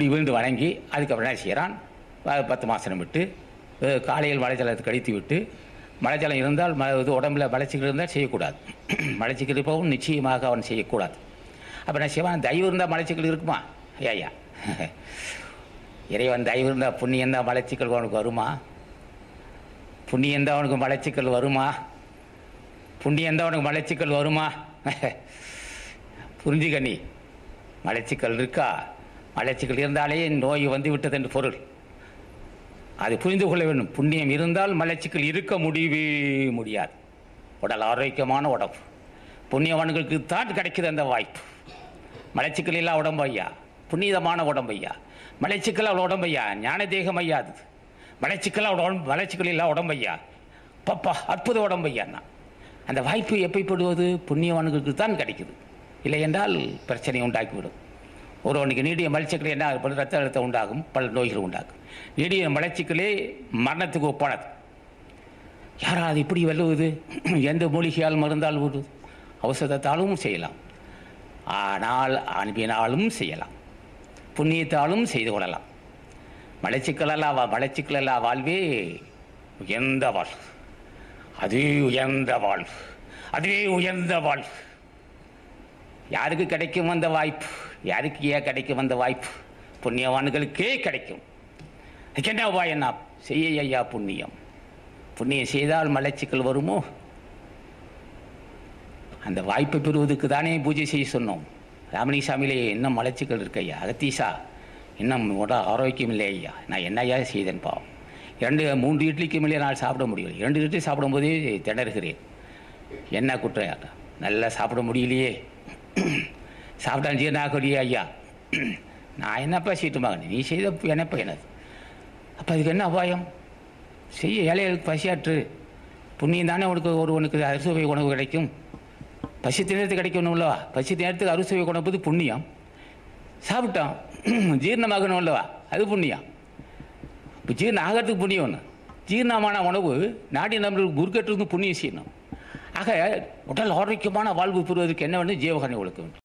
இப்படி விழுந்து வணங்கி அதுக்கப்புறம் என்ன செய்கிறான் பத்து மாசனம் விட்டு காலையில் மலைஜலத்தை கழித்து விட்டு மலைஜலம் இருந்தால் ம இது உடம்புல மலைச்சிக்கல் இருந்தால் செய்யக்கூடாது. மலைச்சிக்கல் இருப்பவும் நிச்சயமாக அவன் செய்யக்கூடாது. அப்போ என்ன செய்வான்? தயவு இருந்தால் மலைச்சிக்கல் இருக்குமா? ஐயா இறைவன் தயவு இருந்தால் புண்ணியம் தான் மலைச்சிக்கல் அவனுக்கு வருமா? புண்ணியம் தான் அவனுக்கு மலைச்சிக்கல் வருமா? புண்ணியம் தான் அவனுக்கு மலைச்சிக்கல் வருமா? புரிஞ்சுக்க நீ. மலைச்சிக்கல் இருக்கா? மலைச்சிக்கல் இருந்தாலே நோய் வந்து விட்டது என்று பொருள். அது புரிந்து கொள்ள வேண்டும். புண்ணியம் இருந்தால் மலைச்சிக்கல் இருக்க முடியவே முடியாது. உடல் ஆரோக்கியமான உடம்பு. புண்ணியவான்களுக்கு தான் கிடைக்கிது அந்த வாய்ப்பு. மலைச்சிக்கல் இல்லா உடம்பு ஐயா. புனிதமான உடம்பு ஐயா. மலைச்சிக்கல் அவள் உடம்பு ஐயா. ஞான தேகம் ஐயா அது. மலைச்சிக்கல் அவள் உடம்பு மலைச்சிக்கல் இல்லா உடம்பு ஐயா. பப்பா அற்புத உடம்பு ஐயாண்ணா அந்த வாய்ப்பு எப்படிப்படுவது புண்ணியவான்களுக்கு தான் கிடைக்குது. இல்லை என்றால் பிரச்சனை உண்டாக்கிவிடும் ஒருவனுக்கு நீடிய மலச்சிக்கல் என்ன ஆகும்? ரத்த அழுத்தம் உண்டாகும் பல நோய்கள் உண்டாகும். நீடிய மலச்சிக்கலே மரணத்துக்கு ஒப்பானது. யாராவது இப்படி வெல்லுவது? எந்த மூலிகையால் மருந்தால் வருவது அவசரத்தாலும் செய்யலாம். ஆனால் அன்பினாலும் செய்யலாம். புண்ணியத்தாலும் செய்து கொள்ளலாம். மலச்சிக்கலல்லா வா- வாழ்வே உயர்ந்த வாழ்வு. அதுவே உயர்ந்த வாழ்வு. அதுவே உயர்ந்த வாழ்வு. யாருக்கு கிடைக்கும் அந்த வாய்ப்பு? யாருக்கு ஏன் கிடைக்கும் அந்த வாய்ப்பு? புண்ணியவான்களுக்கே கிடைக்கும். என்ன? செய்ய ஐயா புண்ணியம். புண்ணியம் செய்தால் மலச்சிக்கல் வருமோ? அந்த வாய்ப்பை பெறுவதற்கு தானே பூஜை செய்ய சொன்னோம். ராமலிசாமியிலே இன்னும் மலச்சிக்கல் இருக்கு ஐயா? அகத்தீசா இன்னும் உடல் ஆரோக்கியம் இல்லை ஐயா. நான் என்ன ஐயா செய்தேன் பாவம். இரண்டு மூன்று இட்லிக்கு மேலே நான் சாப்பிட முடியல இரண்டு இட்லி சாப்பிடும்போதே திணறுகிறேன். என்ன குற்றம் நல்லா சாப்பிட முடியலையே. சாப்பிட்டா ஜீரணாகலையே ஐயா நான் என்னப்பா சீட்டு மகன் நீ செய்த என்னப்பா என்னது அப்போ அதுக்கு என்ன அபாயம் செய்ய ஏழைகளுக்கு பசியாற்று புண்ணியம் தானே உனக்கு ஒருவனுக்கு அறுசுவை உணவு கிடைக்கும் பசி நேரத்துக்கு கிடைக்கணும் இல்லவா பசி நேரத்துக்கு அறுசுவை உணவு புண்ணியம் சாப்பிட்டான் ஜீரணமாகணும் இல்லவா அது புண்ணியம் இப்போ ஜீரணம் ஆகிறதுக்கு புண்ணியம் ஒன்று ஜீரணமான உணவு நாடி நம்மளுக்கு குருக்கட்டுக்கு புண்ணியம் செய்யணும் ஆக உடல் ஆரோக்கியமான வாழ்வு பெறுவதற்கு என்ன வேண்டும் ஜீவகனை ஒழுக்க வேண்டும்.